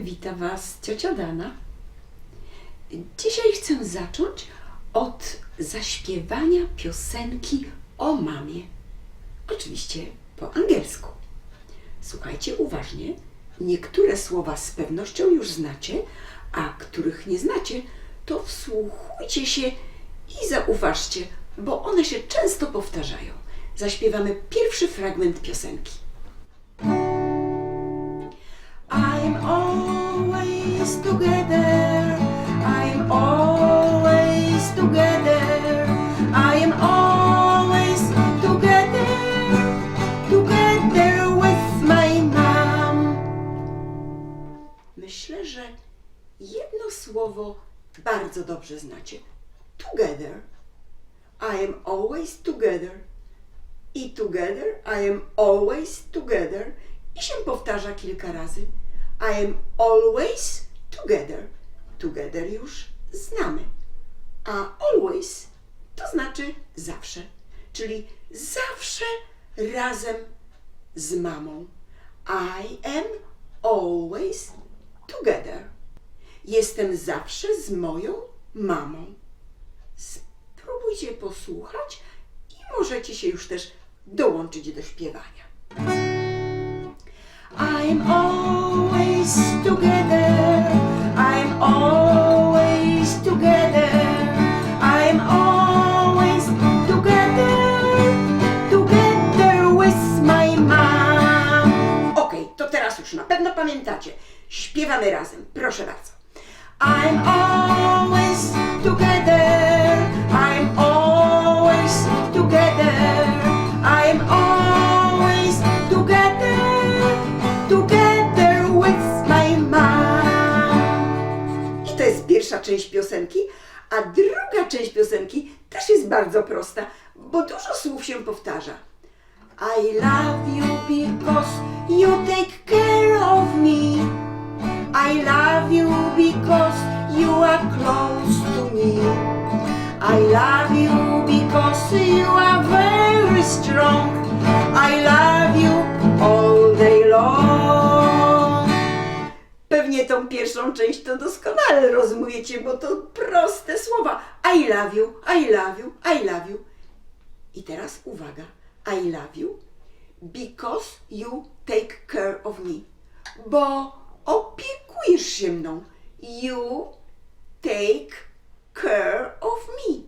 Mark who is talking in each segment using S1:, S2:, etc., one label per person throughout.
S1: Wita Was ciocia Dana. Dzisiaj chcę zacząć od zaśpiewania piosenki o mamie. Oczywiście po angielsku. Słuchajcie uważnie. Niektóre słowa z pewnością już znacie, a których nie znacie, to wsłuchujcie się i zauważcie, bo one się często powtarzają. Zaśpiewamy pierwszy fragment piosenki. Always together. I'm always together. I am always together. Together with my mom. Myślę, że jedno słowo bardzo dobrze znacie. Together. I am always together. I together, I am always together. I się powtarza kilka razy. I am always together. Together już znamy. A always to znaczy zawsze. Czyli zawsze razem z mamą. I am always together. Jestem zawsze z moją mamą. Spróbujcie posłuchać i możecie się już też dołączyć do śpiewania. I'm always together. Always together. I'm always together. Together with my mom. Okej, to teraz już na pewno pamiętacie. Śpiewamy razem. Proszę bardzo. I'm always together. I'm always together. I'm always część piosenki, a druga część piosenki też jest bardzo prosta, bo dużo słów się powtarza. I love you because you take care of me. I love you because you are close to me. I love you because you are very strong. I love you all Pewnie tą pierwszą część to doskonale rozumiecie, bo to proste słowa. I love you, I love you, I love you. I teraz uwaga. I love you because you take care of me. Bo opiekujesz się mną. You take care of me.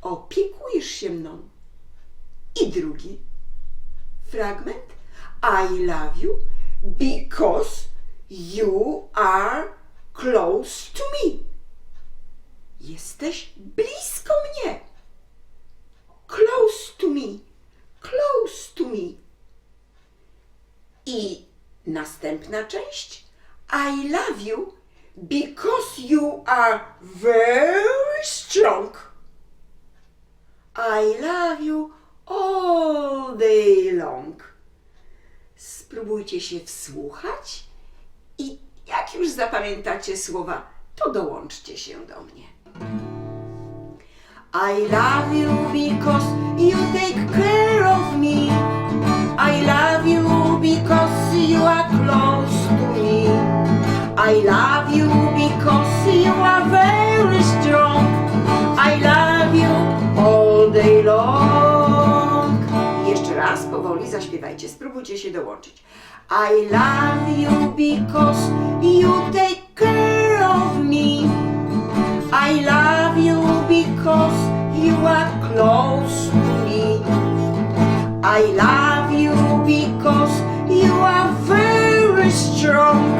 S1: Opiekujesz się mną. I drugi fragment. I love you because you are close to me. Jesteś blisko mnie. Close to me. Close to me. I następna część. I love you because you are very strong. I love you all day long. Spróbujcie się wsłuchać i jak już zapamiętacie słowa, to dołączcie się do mnie. I love you because you take care of me. I love you because you are close to me. I love you because you are very strong. I love you all day long. Powoli zaśpiewajcie, spróbujcie się dołączyć. I love you because you take care of me. I love you because you are close to me. I love you because you are very strong.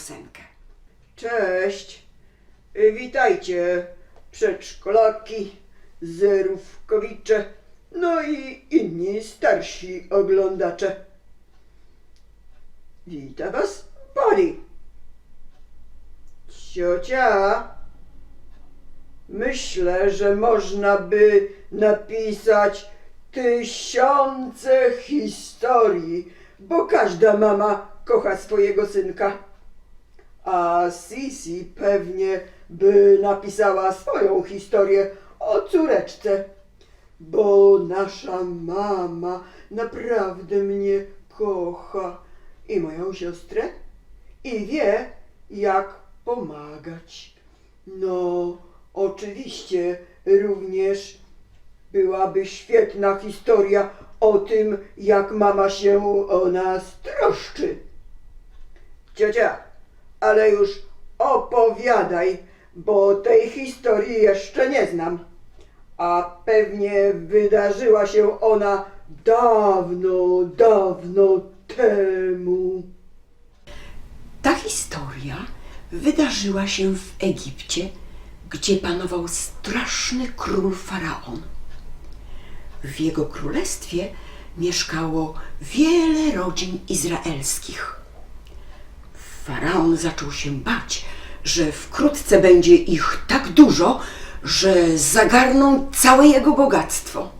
S1: Piosenkę.
S2: Cześć. Witajcie, przedszkolaki, zerówkowicze, no i inni starsi oglądacze. Witam was, Boli. Ciocia, myślę, że można by napisać tysiące historii, bo każda mama kocha swojego synka. A Sisi pewnie by napisała swoją historię o córeczce, bo nasza mama naprawdę mnie kocha i moją siostrę i wie, jak pomagać. No, oczywiście również byłaby świetna historia o tym, jak mama się o nas troszczy. Ciocia, ale już opowiadaj, bo tej historii jeszcze nie znam. A pewnie wydarzyła się ona dawno, dawno temu.
S1: Ta historia wydarzyła się w Egipcie, gdzie panował straszny król faraon. W jego królestwie mieszkało wiele rodzin izraelskich. Faraon zaczął się bać, że wkrótce będzie ich tak dużo, że zagarną całe jego bogactwo.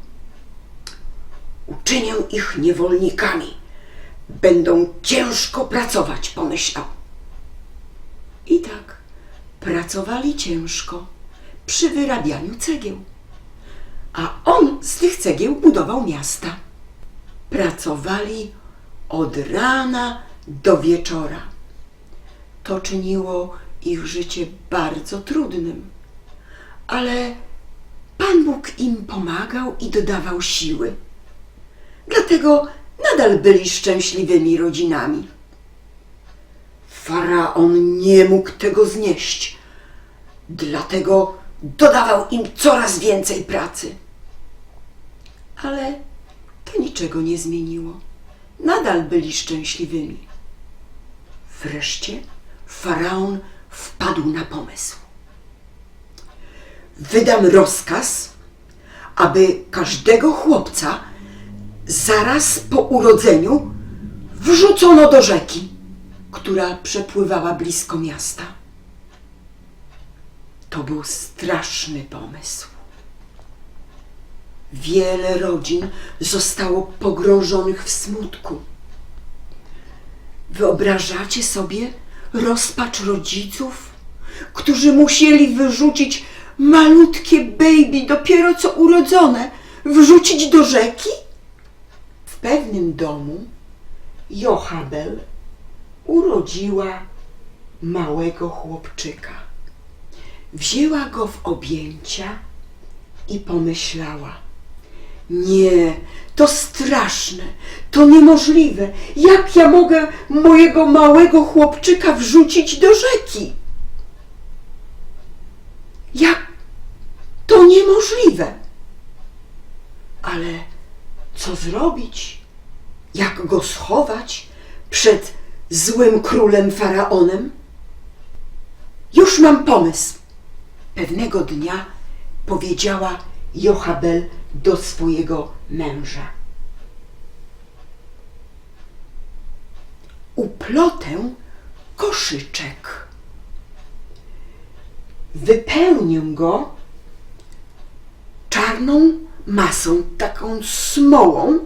S1: Uczynię ich niewolnikami. Będą ciężko pracować, pomyślał. I tak pracowali ciężko przy wyrabianiu cegieł. A on z tych cegieł budował miasta. Pracowali od rana do wieczora. To czyniło ich życie bardzo trudnym. Ale Pan Bóg im pomagał i dodawał siły. Dlatego nadal byli szczęśliwymi rodzinami. Faraon nie mógł tego znieść, dlatego dodawał im coraz więcej pracy. Ale to niczego nie zmieniło. Nadal byli szczęśliwymi. Wreszcie faraon wpadł na pomysł. Wydam rozkaz, aby każdego chłopca zaraz po urodzeniu wrzucono do rzeki, która przepływała blisko miasta. To był straszny pomysł. Wiele rodzin zostało pogrążonych w smutku. Wyobrażacie sobie rozpacz rodziców, którzy musieli wyrzucić malutkie baby, dopiero co urodzone, wrzucić do rzeki? W pewnym domu Jochabel urodziła małego chłopczyka. Wzięła go w objęcia i pomyślała: Nie, to straszne, to niemożliwe. Jak ja mogę mojego małego chłopczyka wrzucić do rzeki? Jak to niemożliwe? Ale co zrobić? Jak go schować przed złym królem faraonem? Już mam pomysł. Pewnego dnia powiedziała Jochabel do swojego męża. Uplotę koszyczek. Wypełnię go czarną masą, taką smołą,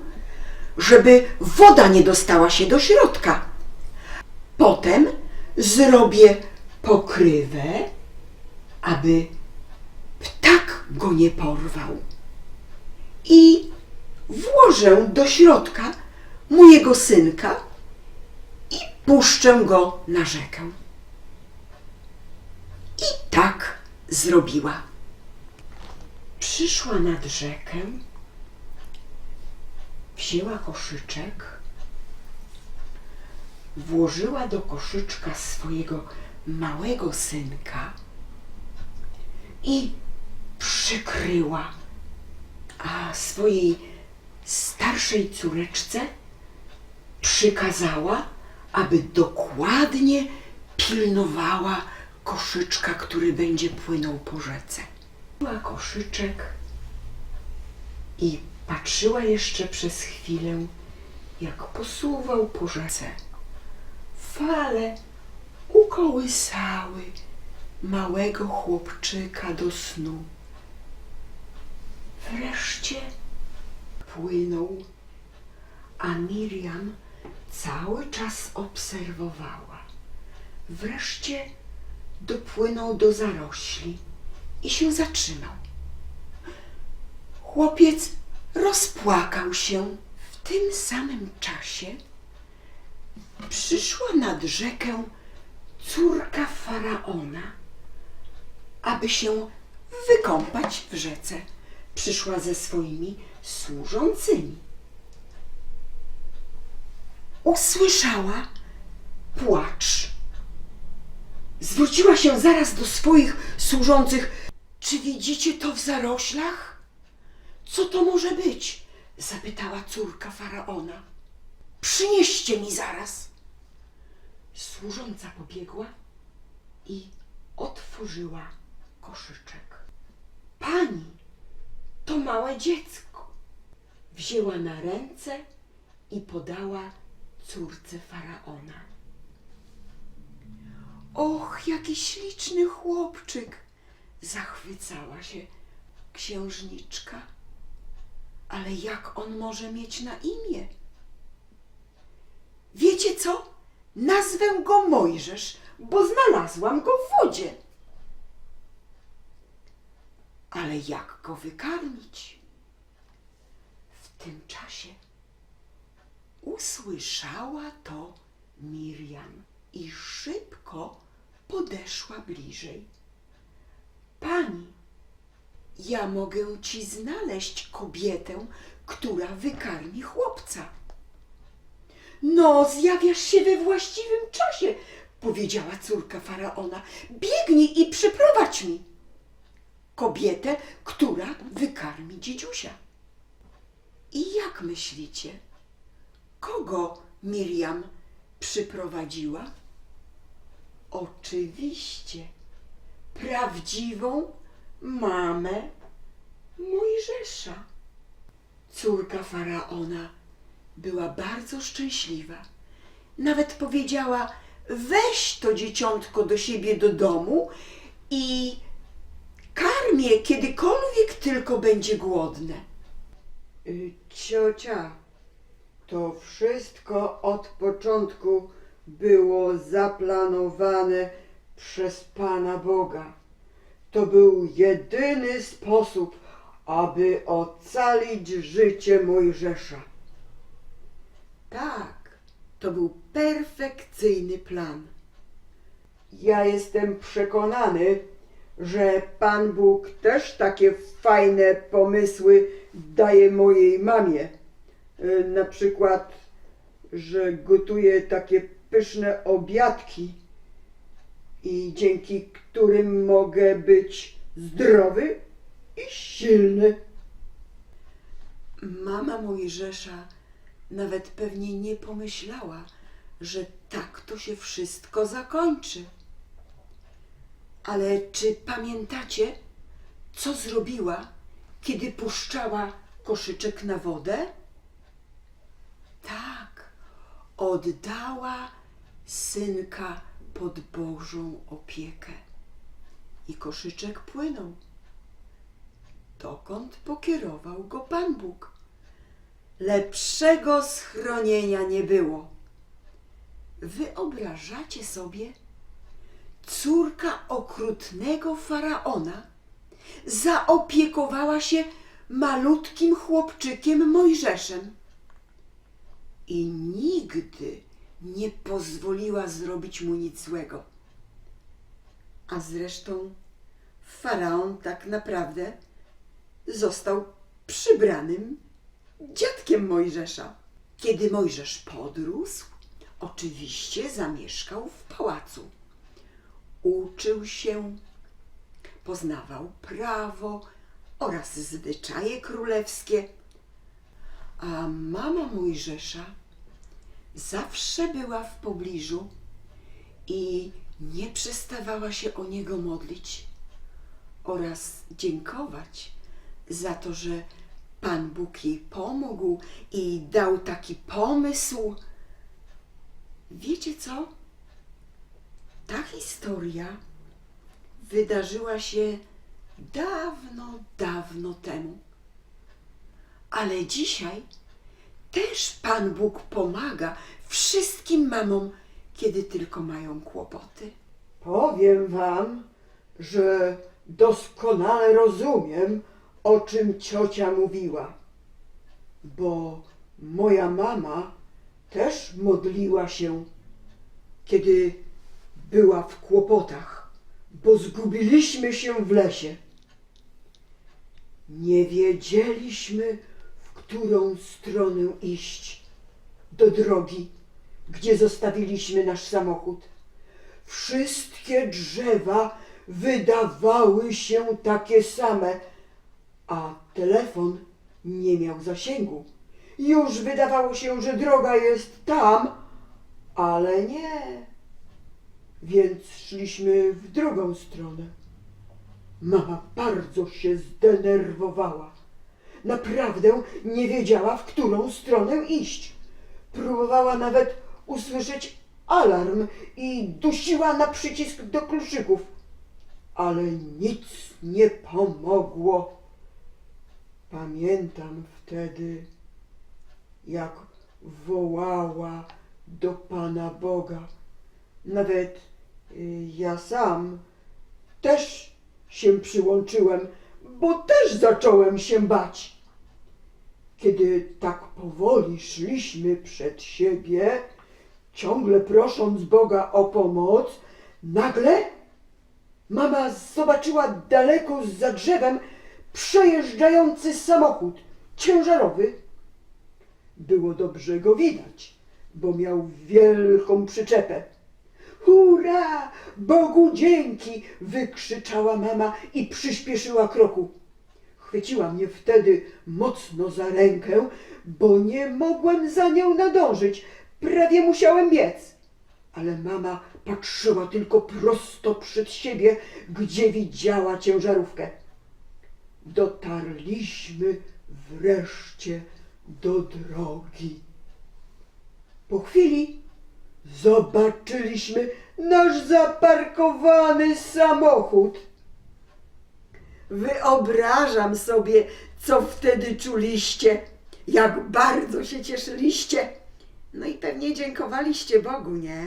S1: żeby woda nie dostała się do środka. Potem zrobię pokrywę, aby go nie porwał. I włożę do środka mojego synka i puszczę go na rzekę. I tak zrobiła. Przyszła nad rzekę, wzięła koszyczek, włożyła do koszyczka swojego małego synka i przykryła, a swojej starszej córeczce przykazała, aby dokładnie pilnowała koszyczka, który będzie płynął po rzece. Była koszyczek i patrzyła jeszcze przez chwilę, jak posuwał po rzece. Fale ukołysały małego chłopczyka do snu. Wreszcie płynął, a Miriam cały czas obserwowała. Wreszcie dopłynął do zarośli i się zatrzymał. Chłopiec rozpłakał się. W tym samym czasie przyszła nad rzekę córka faraona, aby się wykąpać w rzece. Przyszła ze swoimi służącymi. Usłyszała płacz. Zwróciła się zaraz do swoich służących. Czy widzicie to w zaroślach? Co to może być? zapytała córka faraona. Przynieście mi zaraz. Służąca pobiegła i otworzyła koszyczek. Dziecko. Wzięła na ręce i podała córce faraona. Och, jaki śliczny chłopczyk! Zachwycała się księżniczka. Ale jak on może mieć na imię? Wiecie co? Nazwę go Mojżesz, bo znalazłam go w wodzie. Ale jak go wykarmić? Tym czasie usłyszała to Miriam i szybko podeszła bliżej. Pani, ja mogę ci znaleźć kobietę, która wykarmi chłopca. No, zjawiasz się we właściwym czasie, powiedziała córka faraona. Biegnij i przyprowadź mi kobietę, która wykarmi dziedziusia. I jak myślicie, kogo Miriam przyprowadziła? Oczywiście prawdziwą mamę Mojżesza. Córka faraona była bardzo szczęśliwa. Nawet powiedziała: Weź to dzieciątko do siebie do domu i karmię kiedykolwiek tylko będzie głodne.
S2: Ciocia, to wszystko od początku było zaplanowane przez Pana Boga. To był jedyny sposób, aby ocalić życie Mojżesza.
S1: Tak, to był perfekcyjny plan.
S2: Ja jestem przekonany, że Pan Bóg też takie fajne pomysły daje mojej mamie. Y, Na przykład, że gotuje takie pyszne obiadki i dzięki którym mogę być zdrowy i silny.
S1: Mama Mojżesza nawet pewnie nie pomyślała, że tak to się wszystko zakończy. Ale czy pamiętacie, co zrobiła, kiedy puszczała koszyczek na wodę? Tak, oddała synka pod Bożą opiekę. I koszyczek płynął. Dokąd pokierował go Pan Bóg? Lepszego schronienia nie było. Wyobrażacie sobie? Córka okrutnego faraona zaopiekowała się malutkim chłopczykiem Mojżeszem i nigdy nie pozwoliła zrobić mu nic złego. A zresztą faraon tak naprawdę został przybranym dziadkiem Mojżesza. Kiedy Mojżesz podrósł, oczywiście zamieszkał w pałacu. Uczył się, poznawał prawo oraz zwyczaje królewskie, a mama Mojżesza zawsze była w pobliżu i nie przestawała się o niego modlić oraz dziękować za to, że Pan Bóg jej pomógł i dał taki pomysł. Wiecie co? Ta historia wydarzyła się dawno, dawno temu. Ale dzisiaj też Pan Bóg pomaga wszystkim mamom, kiedy tylko mają kłopoty.
S2: Powiem wam, że doskonale rozumiem, o czym ciocia mówiła, bo moja mama też modliła się, kiedy była w kłopotach, bo zgubiliśmy się w lesie. Nie wiedzieliśmy, w którą stronę iść do drogi, gdzie zostawiliśmy nasz samochód. Wszystkie drzewa wydawały się takie same, a telefon nie miał zasięgu. Już wydawało się, że droga jest tam, ale nie. Więc szliśmy w drugą stronę. Mama bardzo się zdenerwowała. Naprawdę nie wiedziała, w którą stronę iść. Próbowała nawet usłyszeć alarm i dusiła na przycisk do kluczyków, ale nic nie pomogło. Pamiętam wtedy, jak wołała do Pana Boga. Nawet ja sam też się przyłączyłem, bo też zacząłem się bać. Kiedy tak powoli szliśmy przed siebie, ciągle prosząc Boga o pomoc, nagle mama zobaczyła daleko za drzewem przejeżdżający samochód ciężarowy. Było dobrze go widać, bo miał wielką przyczepę. Hurra! Bogu dzięki! wykrzyczała mama i przyspieszyła kroku. Chwyciła mnie wtedy mocno za rękę, bo nie mogłem za nią nadążyć. Prawie musiałem biec. Ale mama patrzyła tylko prosto przed siebie, gdzie widziała ciężarówkę. Dotarliśmy wreszcie do drogi. Po chwili zobaczyliśmy nasz zaparkowany samochód. Wyobrażam sobie, co wtedy czuliście, jak bardzo się cieszyliście. No i pewnie dziękowaliście Bogu, nie?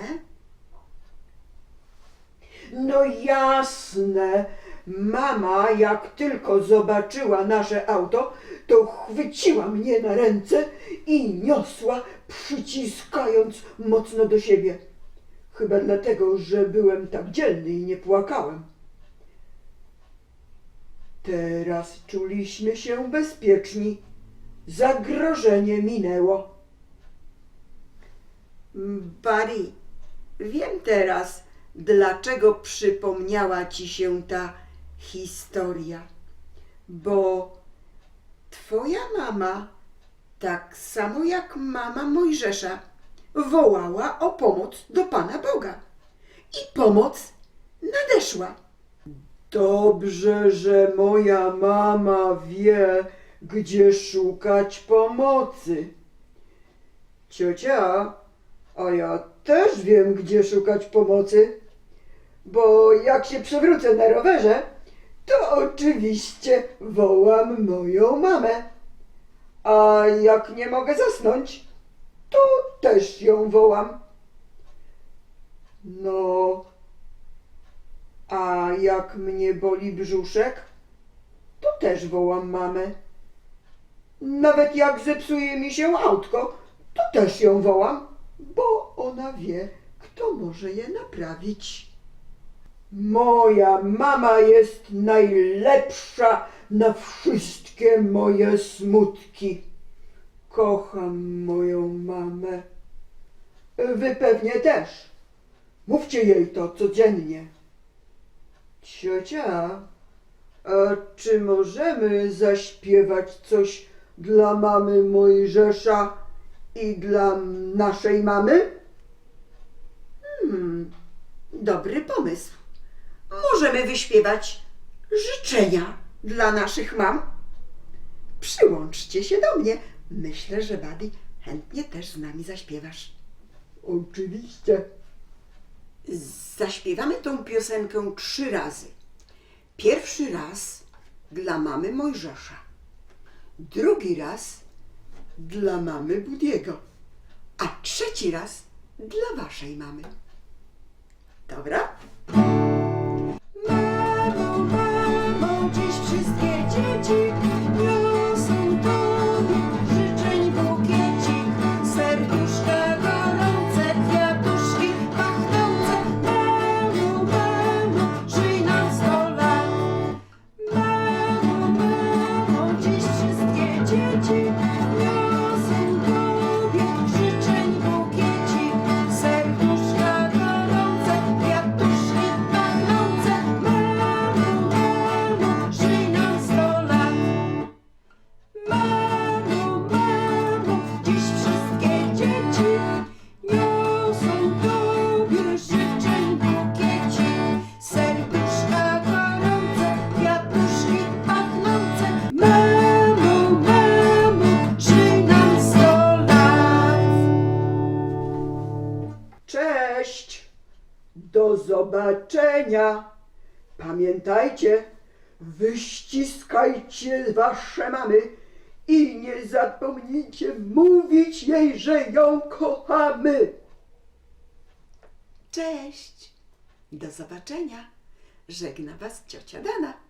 S2: No jasne. Mama, jak tylko zobaczyła nasze auto, to chwyciła mnie na ręce i niosła, przyciskając mocno do siebie. Chyba dlatego, że byłem tak dzielny i nie płakałem. Teraz czuliśmy się bezpieczni. Zagrożenie minęło. Buddy, wiem teraz, dlaczego przypomniała ci się ta historia. Bo twoja mama, tak samo jak mama Mojżesza, wołała o pomoc do Pana Boga. I pomoc nadeszła. Dobrze, że moja mama wie, gdzie szukać pomocy. Ciocia, a ja też wiem, gdzie szukać pomocy, bo jak się przewrócę na rowerze, to oczywiście wołam moją mamę. A jak nie mogę zasnąć, to też ją wołam. No, a jak mnie boli brzuszek, to też wołam mamę. Nawet jak zepsuje mi się autko, to też ją wołam, bo ona wie, kto może je naprawić. Moja mama jest najlepsza na wszystkie moje smutki. Kocham moją mamę. Wy pewnie też. Mówcie jej to codziennie. Ciocia, a czy możemy zaśpiewać coś dla mamy Mojżesza I dla naszej mamy?
S1: Hmm, dobry pomysł. Możemy wyśpiewać życzenia dla naszych mam. Przyłączcie się do mnie. Myślę, że Buddy chętnie też z nami zaśpiewasz.
S2: Oczywiście.
S1: Zaśpiewamy tą piosenkę trzy razy. Pierwszy raz dla mamy Mojżesza. Drugi raz dla mamy Budiego. A trzeci raz dla waszej mamy. Dobra?
S2: Wyściskajcie wasze mamy i nie zapomnijcie mówić jej, że ją kochamy.
S1: Cześć! Do zobaczenia! Żegna Was ciocia Dana.